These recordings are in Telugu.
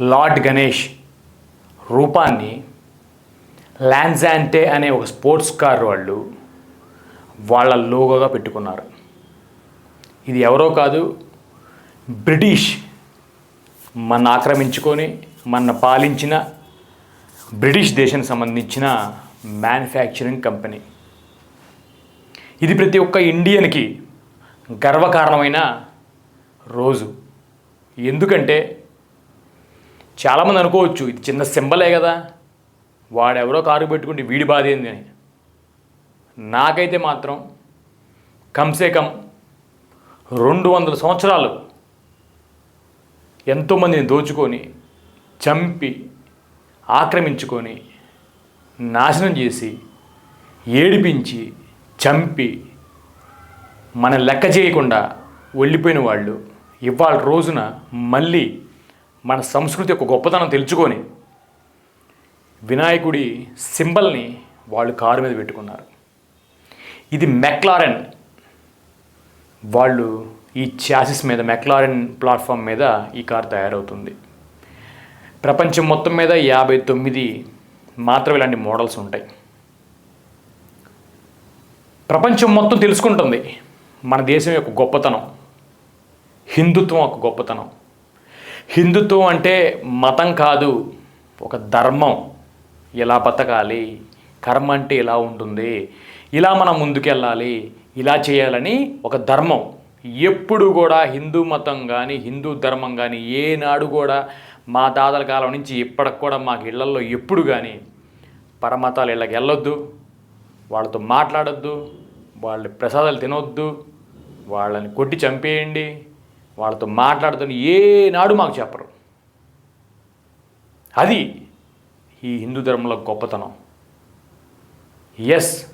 లార్డ్ గణేష్ రూపాన్ని ల్యాన్జాంటే అనే ఒక స్పోర్ట్స్ కార్ వాళ్ళు వాళ్ళ లోగోగా పెట్టుకున్నారు. ఇది ఎవరో కాదు బ్రిటిష్ మన ఆక్రమించుకొని మన పాలించిన బ్రిటిష్ దేశానికి సంబంధించిన మ్యానుఫ్యాక్చరింగ్ కంపెనీ ఇది ప్రతి ఒక్క ఇండియన్కి గర్వకారణమైన రోజు. ఎందుకంటే చాలామంది అనుకోవచ్చు ఇది చిన్న సింబలే కదా. వాడెవరో కారు పెట్టుకుంటే వీడి బాధ ఏంది అని. నాకైతే మాత్రం కమ్సే కమ్ రెండు వందల సంవత్సరాలు ఎంతోమందిని దోచుకొని చంపి ఆక్రమించుకొని నాశనం చేసి ఏడిపించి చంపి మన లెక్క చేయకుండా వెళ్ళిపోయిన వాళ్ళు ఇవాళ రోజున మళ్ళీ మన సంస్కృతి యొక్క గొప్పతనం తెలుసుకొని వినాయకుడి సింబల్ని వాళ్ళు కారు మీద పెట్టుకున్నారు. ఇది మెక్లారెన్ వాళ్ళు ఈ చాసిస్ మీద మెక్లారెన్ ప్లాట్ఫామ్ మీద ఈ కారు తయారవుతుంది. ప్రపంచం మొత్తం మీద యాభై తొమ్మిది మాత్రమే ఇలాంటి మోడల్స్ ఉంటాయి. ప్రపంచం మొత్తం తెలుసుకుంటుంది. మన దేశం యొక్క గొప్పతనం హిందుత్వం యొక్క గొప్పతనం. హిందుత్వం అంటే మతం కాదు ఒక ధర్మం. ఎలా బతకాలి? కర్మ అంటే ఇలా ఉంటుంది? ఇలా మనం ముందుకెళ్ళాలి ఇలా చేయాలని ఒక ధర్మం. ఎప్పుడు కూడా హిందూ మతం కానీ హిందూ ధర్మం కానీ ఏనాడు కూడా మా తాతల కాలం నుంచి ఇప్పటికి కూడా మాకు ఇళ్ళల్లో ఎప్పుడు కానీ పరమతాలు ఇళ్ళకి వెళ్ళొద్దు. వాళ్ళతో మాట్లాడొద్దు. వాళ్ళ ప్రసాదాలు తినొద్దు. వాళ్ళని కొట్టి చంపేయండి. వాళ్ళతో మాట్లాడుతుని ఏనాడు మాకు చెప్పరు. అది ఈ హిందూ ధర్మంలో గొప్పతనం. ఎస్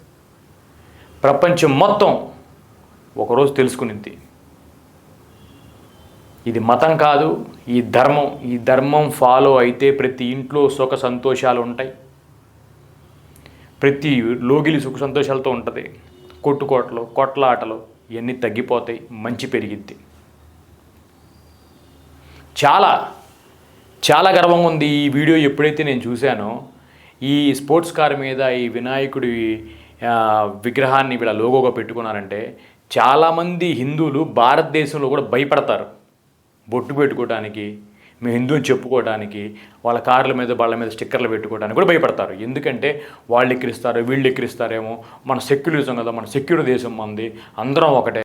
ప్రపంచం మొత్తం ఒకరోజు తెలుసుకునింది. ఇది మతం కాదు ఈ ధర్మం ఈ ధర్మం ఫాలో అయితే ప్రతి ఇంట్లో సుఖ సంతోషాలు ఉంటాయి. ప్రతి లోగిలి సుఖ సంతోషాలతో ఉంటుంది. కొట్టుకోటలు కొట్లాటలు ఇవన్నీ తగ్గిపోతాయి మంచి పెరిగిద్ది. చాలా చాలా గర్వంగా ఉంది ఈ వీడియో ఎప్పుడైతే నేను చూశానో ఈ స్పోర్ట్స్ కార్ మీద ఈ వినాయకుడి విగ్రహాన్ని వీళ్ళ లోగోగా పెట్టుకున్నారంటే చాలామంది హిందువులు భారతదేశంలో కూడా భయపడతారు. బొట్టు పెట్టుకోవడానికి మేము హిందువుని చెప్పుకోవడానికి వాళ్ళ కార్ల మీద వాళ్ళ మీద స్టిక్కర్లు పెట్టుకోవడానికి కూడా భయపడతారు. ఎందుకంటే వాళ్ళు ఎక్కిరిస్తారు వీళ్ళు ఎక్కిరిస్తారేమో మన సెక్యులరిజం కదా మన సెక్యులర్ దేశం మంది అందరం ఒకటే.